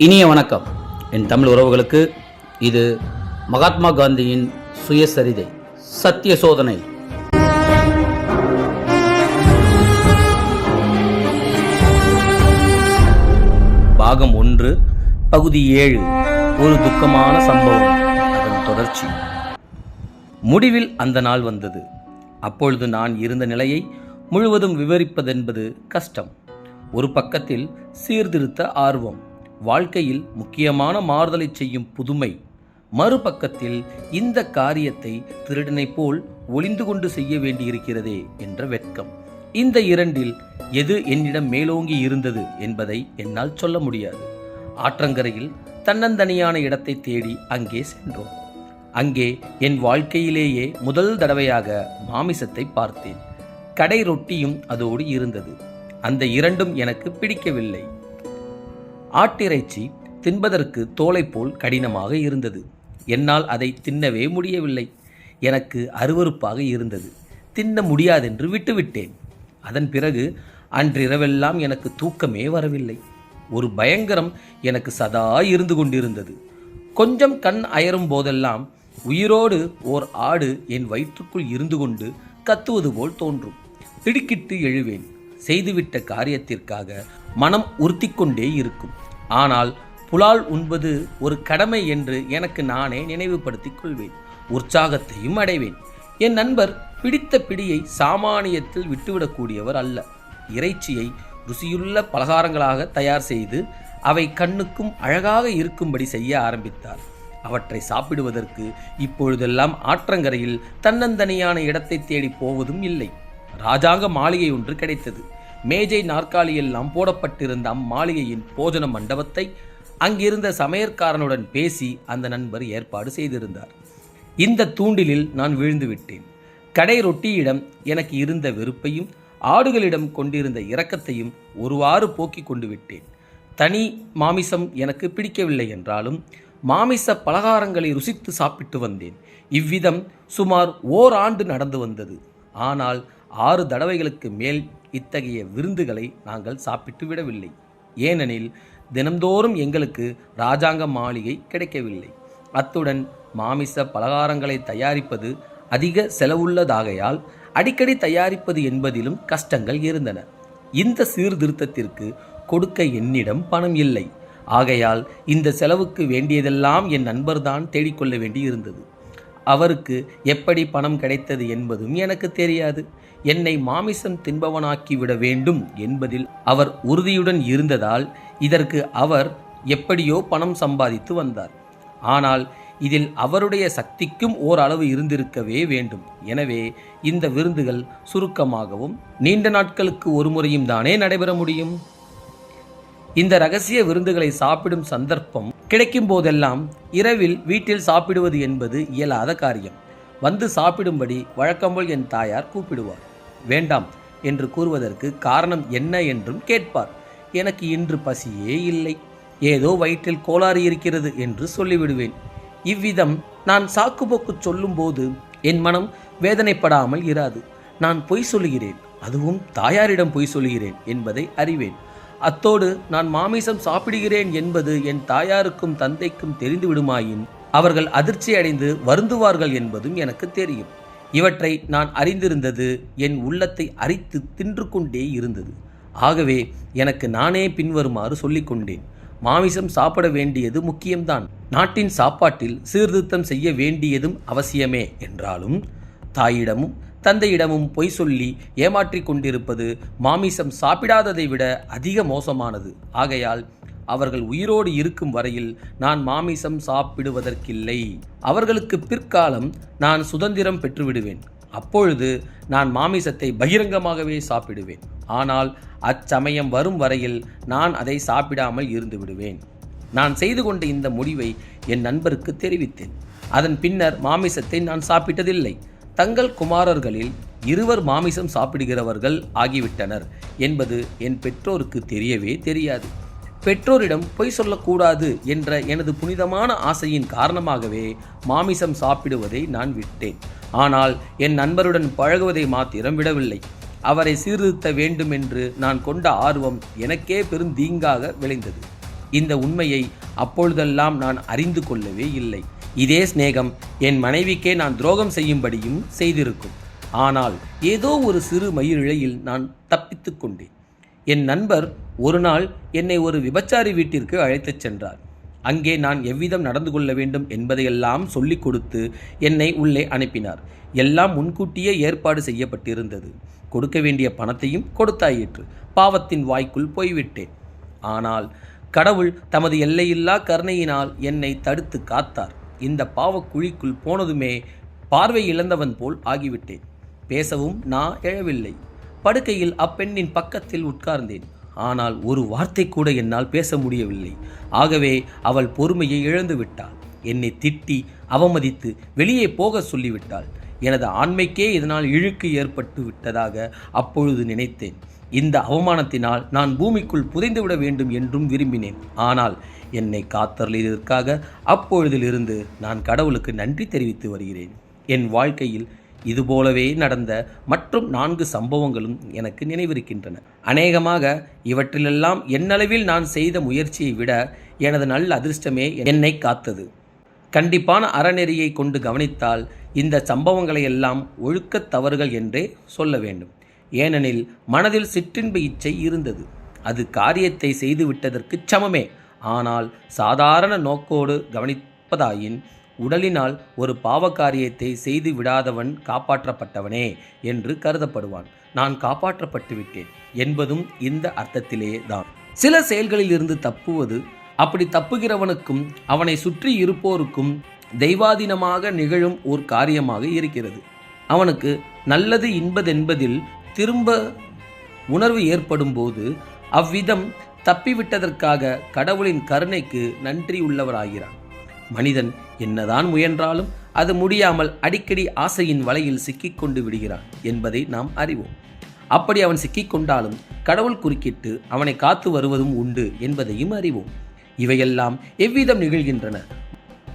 இனிய வணக்கம். என் தமிழ் உறவுகளுக்கு இது மகாத்மா காந்தியின் சுயசரிதை சத்திய சோதனை. பாகம் ஒன்று பகுதி ஏழு ஒரு துக்கமான சம்பவம் அதன் தொடர்ச்சி. முடிவில் அந்த நாள் வந்தது. அப்பொழுது நான் இருந்த நிலையை முழுவதும் விவரிப்பதென்பது கஷ்டம். ஒரு பக்கத்தில் சீர்திருத்த ஆர்வம். வாழ்க்கையில் முக்கியமான மாறுதலை செய்யும் புதுமை. மறுபக்கத்தில் இந்த காரியத்தை திருடனைப் போல் ஒளிந்து கொண்டு செய்ய வேண்டியிருக்கிறதே என்ற வெட்கம். இந்த இரண்டில் எது என்னிடம் மேலோங்கி இருந்தது என்பதை என்னால் சொல்ல முடியாது. ஆற்றங்கரையில் தன்னந்தனியான இடத்தை தேடி அங்கே சென்றோம். அங்கே என் வாழ்க்கையிலேயே முதல் தடவையாக மாமிசத்தை பார்த்தேன். கடை ரொட்டியும் அதோடு இருந்தது. அந்த இரண்டும் எனக்கு பிடிக்கவில்லை. ஆட்டிறைச்சி தின்பதற்கு தோலை போல் கடினமாக இருந்தது. என்னால் அதை தின்னவே முடியவில்லை. எனக்கு அருவருப்பாக இருந்தது. தின்ன முடியாதென்று விட்டுவிட்டேன். அதன் பிறகு அன்றிரவெல்லாம் எனக்கு தூக்கமே வரவில்லை. ஒரு பயங்கரம் எனக்கு சதா இருந்து கொண்டிருந்தது. கொஞ்சம் கண் அயரும் போதெல்லாம் உயிரோடு ஓர் ஆடு என் வயிற்றுக்குள் இருந்து கொண்டு கத்துவது போல் தோன்றும். திடுக்கிட்டு எழுவேன். செய்துவிட்ட காரியத்திற்காக மனம் உறுத்திக்கொண்டே இருக்கும். ஆனால் புலால் உண்பது ஒரு கடமை என்று எனக்கு நானே நினைவுபடுத்திக் கொள்வேன். உற்சாகத்தையும் அடைவேன். என் நண்பர் பிடித்த பிடியை சாமானியத்தில் விட்டுவிடக்கூடியவர் அல்ல. இறைச்சியை ருசியுள்ள பலகாரங்களாக தயார் செய்து அவை கண்ணுக்கும் அழகாக இருக்கும்படி செய்ய ஆரம்பித்தார். அவற்றை சாப்பிடுவதற்கு இப்பொழுதெல்லாம் ஆற்றங்கரையில் தன்னந்தனியான இடத்தை தேடி போவதும் இல்லை. ராஜாங்க மாளிகை ஒன்று கிடைத்தது. மேஜை நாற்காலியெல்லாம் போடப்பட்டிருந்த அம்மாளிகையின் போஜன மண்டபத்தை அங்கிருந்த சமையற்காரனுடன் பேசி அந்த நண்பர் ஏற்பாடு செய்திருந்தார். இந்த தூண்டிலில் நான் விழுந்து விட்டேன் கடை ரொட்டியிடம் எனக்கு இருந்த வெறுப்பையும் ஆடுகளிடம் கொண்டிருந்த இரக்கத்தையும் ஒருவாறு போக்கிக் கொண்டு விட்டேன். தனி மாமிசம் எனக்கு பிடிக்கவில்லை என்றாலும் மாமிச பலகாரங்களை ருசித்து சாப்பிட்டு வந்தேன். இவ்விதம் சுமார் ஓராண்டு நடந்து வந்தது. ஆனால் ஆறு தடவைகளுக்கு மேல் இத்தகைய விருந்துகளை நாங்கள் சாப்பிட்டு விடவில்லை ஏனெனில் தினந்தோறும் எங்களுக்கு ராஜாங்க மாளிகை கிடைக்கவில்லை. அத்துடன் மாமிச பலகாரங்களை தயாரிப்பது அதிக செலவுள்ளதாகையால் அடிக்கடி தயாரிப்பது என்பதிலும் கஷ்டங்கள் இருந்தன. இந்த சீர்திருத்தத்திற்கு கொடுக்க என்னிடம் பணம் இல்லை. ஆகையால் இந்த செலவுக்கு வேண்டியதெல்லாம் என் நண்பர்தான் தேடிக்கொள்ள வேண்டி இருந்தது அவருக்கு எப்படி பணம் கிடைத்தது என்பதும் எனக்கு தெரியாது. என்னை மாமிசம் தின்பவனாக்கி விட வேண்டும் என்பதில் அவர் உறுதியுடன் இருந்ததால் இதற்கு அவர் எப்படியோ பணம் சம்பாதித்து வந்தார். ஆனால் இதில் அவருடைய சக்திக்கும் ஓரளவு இருந்திருக்கவே வேண்டும். எனவே இந்த விருந்துகள் சுருக்கமாகவும் நீண்ட நாட்களுக்கு ஒரு முறையும் தானே நடைபெற முடியும்? இந்த ரகசிய விருந்துகளை சாப்பிடும் சந்தர்ப்பம் கிடைக்கும் போதெல்லாம் இரவில் வீட்டில் சாப்பிடுவது என்பது இயலாத காரியம். வந்து சாப்பிடும்படி வழக்கம்போல் என் தாயார் கூப்பிடுவார். வேண்டாம் என்று கூறுவதற்கு காரணம் என்ன என்றும் கேட்பார். எனக்கு இன்று பசியே இல்லை. ஏதோ வயிற்றில் கோளாறு இருக்கிறது என்று சொல்லிவிடுவேன். இவ்விதம் நான் சாக்குப்போக்கு சொல்லும்போது என் மனம் வேதனைப்படாமல் இராது. நான் பொய் சொல்லுகிறேன். அதுவும் தாயாரிடம் பொய் சொல்லுகிறேன் என்பதை அறிவேன். அத்தோடு நான் மாமிசம் சாப்பிடுகிறேன் என்பது என் தாயாருக்கும் தந்தைக்கும் தெரிந்து விடுமாயின் அவர்கள் அதிர்ச்சி அடைந்து வருந்துவார்கள் என்பதும் எனக்கு தெரியும். இவற்றை நான் அறிந்திருந்தது என் உள்ளத்தை அரித்து தின்று கொண்டே இருந்தது. ஆகவே எனக்கு நானே பின்வருமாறு சொல்லிக்கொண்டேன். மாமிசம் சாப்பிட வேண்டியது முக்கியம்தான். நாட்டின் சாப்பாட்டில் சீர்திருத்தம் செய்ய வேண்டியதும் அவசியமே என்றாலும் தாயிடமும் தந்தையிடமும் பொய் சொல்லி ஏமாற்றிக் கொண்டிருப்பது மாமிசம் சாப்பிடாததை விட அதிக மோசமானது. ஆகையால் அவர்கள் உயிரோடு இருக்கும் வரையில் நான் மாமிசம் சாப்பிடுவதற்கில்லை. அவர்களுக்கு பிற்காலம் நான் சுதந்திரம் பெற்றுவிடுவேன். அப்பொழுது நான் மாமிசத்தை பகிரங்கமாகவே சாப்பிடுவேன். ஆனால் அச்சமயம் வரும் வரையில் நான் அதை சாப்பிடாமல் இருந்து விடுவேன் நான் செய்து கொண்ட இந்த முடிவை என் நண்பருக்கு தெரிவித்தேன். அதன் பின்னர் மாமிசத்தை நான் சாப்பிட்டதில்லை. தங்கள் குமாரர்களில் இருவர் மாமிசம் சாப்பிடுகிறவர்கள் ஆகிவிட்டனர் என்பது என் பெற்றோருக்கு தெரியவே தெரியாது. பெற்றோரிடம் பொய் சொல்லக்கூடாது என்ற எனது புனிதமான ஆசையின் காரணமாகவே மாமிசம் சாப்பிடுவதை நான் விட்டேன். ஆனால் என் நண்பருடன் பழகுவதை மாத்திரம் விடவில்லை. அவரை சீர்திருத்த வேண்டும் என்று நான் கொண்ட ஆர்வம் எனக்கே பெரும் தீங்காக விளைந்தது. இந்த உண்மையை அப்பொழுதெல்லாம் நான் அறிந்து கொள்ளவே இல்லை. இதே சிநேகம் என் மனைவிக்கே நான் துரோகம் செய்யும்படியும் செய்திருக்கும். ஆனால் ஏதோ ஒரு சிறு மயிரிழையில் நான் தப்பித்து கொண்டேன். என் நண்பர் ஒரு நாள் என்னை ஒரு விபச்சாரி வீட்டிற்கு அழைத்துச் சென்றார். அங்கே நான் எவ்விதம் நடந்து கொள்ள வேண்டும் என்பதையெல்லாம் சொல்லிக் கொடுத்து என்னை உள்ளே அனுப்பினார். எல்லாம் முன்கூட்டியே ஏற்பாடு செய்யப்பட்டிருந்தது. கொடுக்க வேண்டிய பணத்தையும் கொடுத்தாயிற்று. பாவத்தின் வாய்க்குள் போய்விட்டேன். ஆனால் கடவுள் தமது எல்லையில்லா கருணையினால் என்னை தடுத்து காத்தார். இந்த பாவக்குழிக்குள் போனதுமே பார்வை இழந்தவன் போல் ஆகிவிட்டேன். பேசவும் நான் எழவில்லை. படுக்கையில் அப்பெண்ணின் பக்கத்தில் உட்கார்ந்தேன். ஆனால் ஒரு வார்த்தை கூட என்னால் பேச முடியவில்லை. ஆகவே அவள் பொறுமையை இழந்து விட்டாள். என்னை திட்டி அவமதித்து வெளியே போக சொல்லிவிட்டாள். எனது ஆண்மைக்கே இதனால் இழுக்கு ஏற்பட்டு விட்டதாக அப்பொழுது நினைத்தேன். இந்த அவமானத்தினால் நான் பூமிக்குள் புதைந்துவிட வேண்டும் என்றும் விரும்பினேன். ஆனால் என்னை காத்தருளியதற்காக அப்பொழுதிலிருந்து நான் கடவுளுக்கு நன்றி தெரிவித்து வருகிறேன். என் வாழ்க்கையில் இதுபோலவே நடந்த மற்றும் நான்கு சம்பவங்களும் எனக்கு நினைவிருக்கின்றன. அநேகமாக இவற்றிலெல்லாம் என்னளவில் நான் செய்த முயற்சியை விட எனது நல்ல அதிர்ஷ்டமே என்னை காத்தது. கண்டிப்பான அறநெறியை கொண்டு கவனித்தால் இந்த சம்பவங்களை எல்லாம் ஒழுக்கத் தவறுகள் என்றே சொல்ல வேண்டும். ஏனெனில் மனதில் சிற்றின்ப இச்சை இருந்தது. அது காரியத்தை செய்துவிட்டதற்கு சமமே. ஆனால் சாதாரண நோக்கோடு கவனிப்பதாயின் உடலினால் ஒரு பாவகாரியத்தை செய்து விடாதவன் காப்பாற்றப்பட்டவனே என்று கருதப்படுவான். நான் காப்பாற்றப்பட்டு விட்டேன் என்பதும் இந்த அர்த்தத்திலே தான் சில செயல்களில் இருந்து தப்புவது அப்படி தப்புகிறவனுக்கும் அவனை சுற்றி இருப்போருக்கும் தெய்வாதீனமாக நிகழும் ஓர் காரியமாக இருக்கிறது. அவனுக்கு நல்லது இன்பதென்பதில் திரும்ப உணர்வு ஏற்படும் போது அவ்விதம் தப்பிவிட்டதற்காக கடவுளின் கருணைக்கு நன்றியுள்ளவராகிறான் மனிதன் என்னதான் முயன்றாலும் அது முடியாமல் அடிக்கடி ஆசையின் வலையில் சிக்கிக்கொண்டு விடுகிறான் என்பதை நாம் அறிவோம். அப்படி அவன் சிக்கிக்கொண்டாலும் கடவுள் குறுக்கிட்டு அவனை காத்து வருவதும் உண்டு என்பதையும் அறிவோம். இவையெல்லாம் எவ்விதம் நிகழ்கின்றன?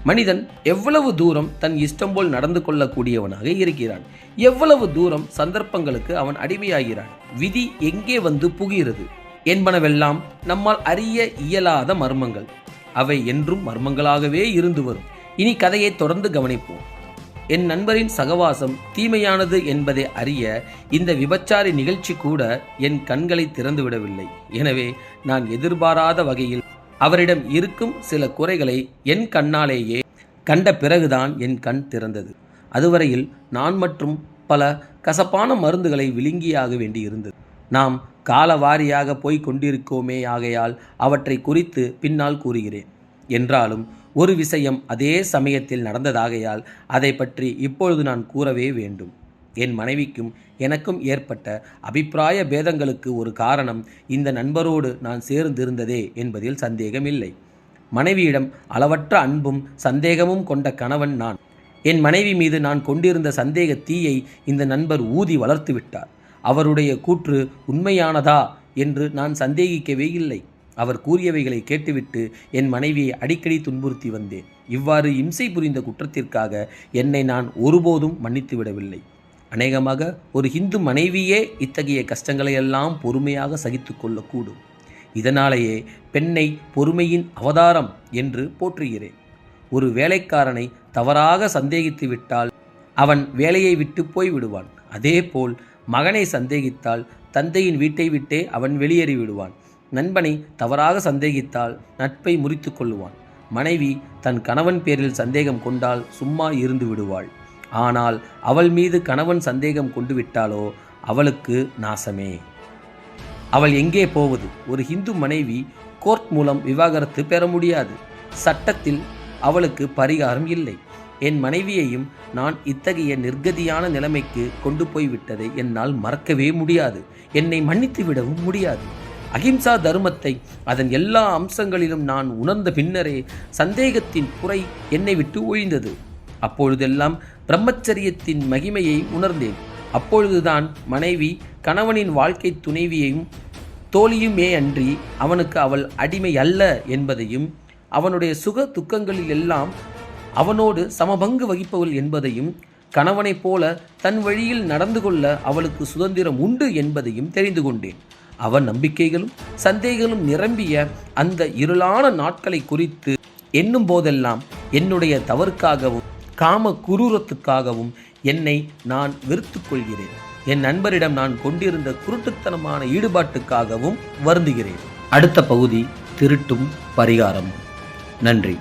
மனிதன் எவ்வளவு தூரம் தன் இஷ்டம் போல் நடந்து கொள்ளக்கூடியவனாக இருக்கிறான். எவ்வளவு தூரம் சந்தர்ப்பங்களுக்கு அவன் அடிமையாகிறான். விதி எங்கே வந்து புகிறது என்பனவெல்லாம் நம்மால் அறிய இயலாத மர்மங்கள். அவை என்றும் மர்மங்களாகவே இருந்து வரும். இனி கதையை தொடர்ந்து கவனிப்போம். என் நண்பரின் சகவாசம் தீமையானது என்பதை அறிய இந்த விபச்சாரி நிகழ்ச்சி கூட என் கண்களை திறந்துவிடவில்லை. எனவே நான் எதிர்பாராத வகையில் அவரிடம் இருக்கும் சில குறைகளை என் கண்ணாலேயே கண்ட பிறகுதான் என் கண் திறந்தது. அதுவரையில் நான் மற்றும் பல கசப்பான மருந்துகளை விழுங்கியாக வேண்டியிருந்தது. நாம் காலவாரியாக போய்க் கொண்டிருக்கோமே ஆகையால் அவற்றை குறித்து பின்னால் கூறுகிறேன். என்றாலும் ஒரு விஷயம் அதே சமயத்தில் நடந்ததாகையால் அதை பற்றி இப்பொழுது நான் கூறவே வேண்டும். என் மனைவிக்கும் எனக்கும் ஏற்பட்ட அபிப்பிராய பேதங்களுக்கு ஒரு காரணம் இந்த நண்பரோடு நான் சேர்ந்திருந்ததே என்பதில் சந்தேகமில்லை. மனைவியிடம் அளவற்ற அன்பும் சந்தேகமும் கொண்ட கணவன் நான். என் மனைவி மீது நான் கொண்டிருந்த சந்தேக தீயை இந்த நண்பர் ஊதி வளர்த்து விட்டார் அவருடைய கூற்று உண்மையானதா என்று நான் சந்தேகிக்கவே இல்லை. அவர் கூறியவைகளை கேட்டுவிட்டு என் மனைவியை அடிக்கடி துன்புறுத்தி வந்தேன். இவ்வாறு இம்சை புரிந்த குற்றத்திற்காக என்னை நான் ஒருபோதும் மன்னித்து விடவில்லை. அநேகமாக ஒரு ஹிந்து மனைவியே இத்தகைய கஷ்டங்களையெல்லாம் பொறுமையாக சகித்து கொள்ளக்கூடும். இதனாலேயே பெண்ணை பொறுமையின் அவதாரம் என்று போற்றுகிறேன். ஒரு வேலைக்காரனை தவறாக சந்தேகித்து விட்டால் அவன் வேலையை விட்டு போய் விடுவான் அதேபோல் மகனை சந்தேகித்தால் தந்தையின் வீட்டை விட்டே அவன் வெளியேறி விடுவான். நண்பனை தவறாக சந்தேகித்தால் நட்பை முறித்து கொள்ளுவான். மனைவி தன் கணவன் பேரில் சந்தேகம் கொண்டால் சும்மா இருந்து விடுவாள். ஆனால் அவள் மீது கணவன் சந்தேகம் கொண்டு விட்டாலோ அவளுக்கு நாசமே. அவள் எங்கே போவது? ஒரு ஹிந்து மனைவி கோர்ட் மூலம் விவாகரத்து பெற முடியாது. சட்டத்தில் அவளுக்கு பரிகாரம் இல்லை. என் மனைவியையும் நான் இத்தகைய நிர்கதியான நிலைமைக்கு கொண்டு போய்விட்டதை என்னால் மறக்கவே முடியாது. என்னை மன்னித்து விடவும் முடியாது. அகிம்சா தர்மத்தை அதன் எல்லா அம்சங்களிலும் நான் உணர்ந்த பின்னரே சந்தேகத்தின் குறை என்னை விட்டு ஒழிந்தது. அப்பொழுதெல்லாம் பிரம்மச்சரியத்தின் மகிமையை உணர்ந்தேன். அப்பொழுதுதான் மனைவி கணவனின் வாழ்க்கை துணைவியையும் தோழியுமே அன்றி அவனுக்கு அவள் அடிமை அல்ல என்பதையும் அவனுடைய சுக துக்கங்களில் எல்லாம் அவனோடு சமபங்கு வகிப்பவள் என்பதையும் கணவனைப் போல தன் வழியில் நடந்து கொள்ள அவளுக்கு சுதந்திரம் உண்டு என்பதையும் தெரிந்து கொண்டேன். அவன் நம்பிக்கைகளும் சந்தேகங்களும் நிரம்பிய அந்த இருளான நாட்களை குறித்து எண்ணும் போதெல்லாம் என்னுடைய தவறுக்காகவும் காம குரூரத்துக்காகவும் என்னை நான் வெறுத்து கொள்கிறேன். என் நண்பரிடம் நான் கொண்டிருந்த குருட்டுத்தனமான ஈடுபாட்டுக்காகவும் வருந்துகிறேன். அடுத்த பகுதி திருட்டும் பரிகாரம். நன்றி.